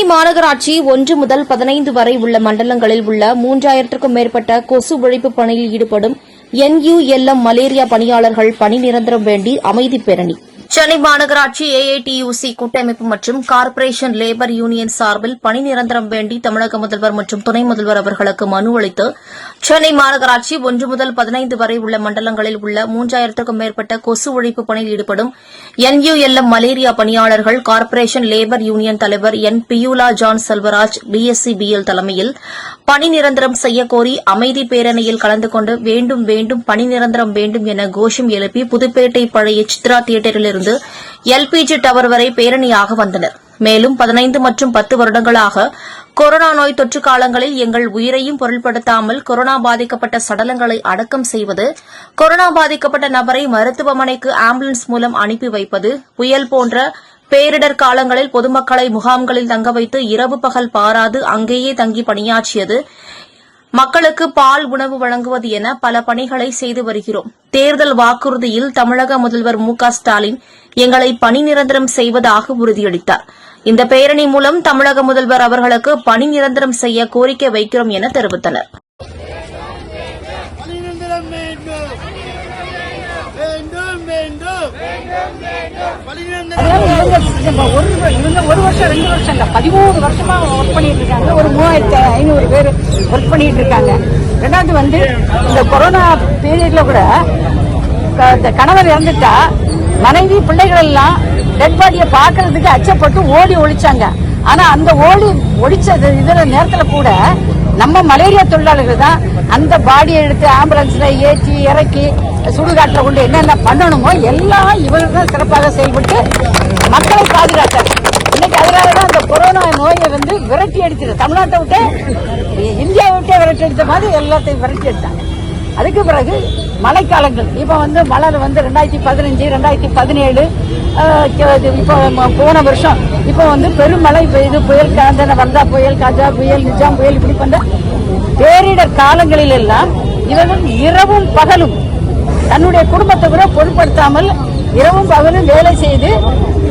சென்னை மாநகராட்சி ஒன்று முதல் பதினைந்து வரை உள்ள மண்டலங்களில் உள்ள மூன்றாயிரத்திற்கும் மேற்பட்ட கொசு ஒழிப்பு பணியில் ஈடுபடும் என்யூஎல்எம் மலேரியா பணியாளர்கள் பணி நிரந்தரம் வேண்டி அமைதி பேரணி. சென்னை மாநகராட்சி ஏஐடியூசி கூட்டமைப்பு மற்றும் கார்ப்பரேஷன் லேபர் யூனியன் சார்பில் பணி நிரந்தரம் வேண்டி தமிழக முதல்வர் மற்றும் துணை முதல்வர் அவர்களுக்கு மனு அளித்து சென்னை மாநகராட்சி ஒன்று முதல் பதினைந்து வரை உள்ள மண்டலங்களில் உள்ள மூன்றாயிரத்திற்கும் மேற்பட்ட கொசு ஒழிப்பு பணியில் ஈடுபடும் என்யூஎல்எம் மலேரியா பணியாளர்கள் கார்ப்பரேஷன் லேபர் யூனியன் தலைவர் N Beulah John Selvaraj BSc BL தலைமையில் பணி நிரந்தரம் செய்யக்கோரி அமைதி பேரணியில் கலந்து கொண்டு வேண்டும் வேண்டும் பணி நிரந்தரம் வேண்டும் என கோஷம் எழுப்பி புதுப்பேட்டை பழைய சித்ரா தியேட்டரிலிருந்து எல்பிஜி டவர் வரை பேரணியாக வந்தனர். மேலும் பதினைந்து மற்றும் பத்து வருடங்களாக கொரோனா நோய் தொற்று காலங்களில் எங்கள் உயிரையும் பொருள்படுத்தாமல் கொரோனா பாதிக்கப்பட்ட சடலங்களை அடக்கம் செய்வது கொரோனா பாதிக்கப்பட்ட நபரை மருத்துவமனைக்கு ஆம்புலன்ஸ் மூலம் அனுப்பி வைப்பது புயல் போன்ற பேரிடர் காலங்களில் பொதுமக்களை முகாம்களில் தங்க வைத்து இரவு பகல் பாராது அங்கேயே தங்கி பணியாற்றியது. மக்களுக்கு பால் உணவு வழங்குவது என பல பணிகளை செய்து வருகிறோம். தேர்தல் வாக்குறுதியில் தமிழக முதல்வர் மு க ஸ்டாலின் எங்களை பணி நிரந்தரம் செய்வதாக உறுதியளித்தார். இந்த பேரணி மூலம் தமிழக முதல்வர் அவர்களுக்கு பணி நிரந்தரம் செய்ய கோரிக்கை வைக்கிறோம் என தெரிவித்தனர். வேண்டும். வேண்டும் வேண்டும். பணிநிரந்தரம் ஒரு வருஷம் ரெண்டு வருஷம் இல்ல பதிமூணு வருஷமா ஒர்க் பண்ணிட்டு இருக்காங்க. ஒரு மூவாயிரத்தி ஐநூறு பேர் ஒர்க் பண்ணிட்டு இருக்காங்க. ரெண்டாவது வந்து இந்த கொரோனா பீரியட்ல கூட க- இந்த கணவர் இறந்துட்டா மனைவி பிள்ளைகள் எல்லாம் டெட் பாடியை பார்க்கறதுக்கு அச்சப்பட்டு ஓடி ஒழிச்சாங்க. ஆனா அந்த ஓடி ஒழிச்சது இதுல நேரத்துல கூட நம்ம மலேரியா தொழிலாளர்கள் தான் அந்த பாடியை எடுத்து ஆம்புலன்ஸ்ல ஏற்றி இறக்கி சுடுகாட்டில் கொண்டு என்னென்ன பண்ணணுமோ எல்லாம் இவர்கள் தான் சிறப்பாக செயல்பட்டு மக்களை பாதுகாத்தார். இன்னைக்கு அதனால தான் அந்த கொரோனா நோயை வந்து விரட்டி அடிச்சது தமிழ்நாட்டை விட்டு இந்தியாவை விட்டே விரட்டி அடித்த மாதிரி எல்லாத்தையும் விரட்டி எடுத்தாங்க அதுக்கு பிறகு மழைக்காலங்கள். இப்போ வந்து மழை வந்து ரெண்டாயிரத்தி பதினஞ்சு ரெண்டாயிரத்தி பதினேழு இப்போ போன வருஷம். இப்போ வந்து பெருமழை பெய்து புயல் காந்தன வந்தா புயல் காஜா புயல் நிஜாம் புயல் இப்படி பண்ண பேரிடர் காலங்களில் எல்லாம் இவர்கள் இரவும் பகலும் தன்னுடைய குடும்பத்தை கூட பொருட்படுத்தாமல் இரவும் பகலும் வேலை செய்து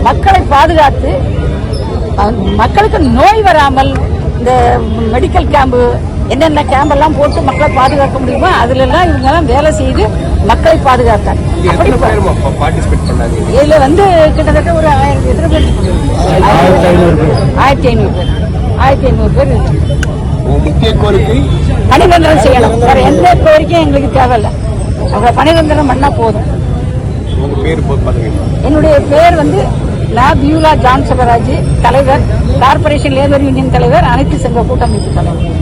மக்களை பாதுகாத்து மக்களுக்கு நோய் வராமல் இந்த மெடிக்கல் கேம்பு என்னென்ன கேம்ப் எல்லாம் போட்டு மக்களை பாதுகாக்க முடியுமோ அதுல எல்லாம் இவங்க எல்லாம் வேலை செய்து மக்களை பாதுகாத்தாங்க. இதுல வந்து கிட்டத்தட்ட ஒரு ஆயிரத்தி எத்தனை பேர் ஆயிரத்தி ஐநூறு பேர். ஆயிரத்தி ஐநூறு பேர். முக்கிய கோரிக்கை? பணிநிரந்தரம் செய்யணும். வேற எந்த கோரிக்கையும் எங்களுக்கு தேவையில்லை. அவங்க பணிநிரந்தரம் பண்ணா போதும். என்னுடைய பேர் வந்து லா பியூலா ஜான் சிவராஜ் தலைவர் கார்பரேஷன் லேபர் யூனியன் தலைவர் அனைத்து சங்க கூட்டமைப்பு தலைவர்.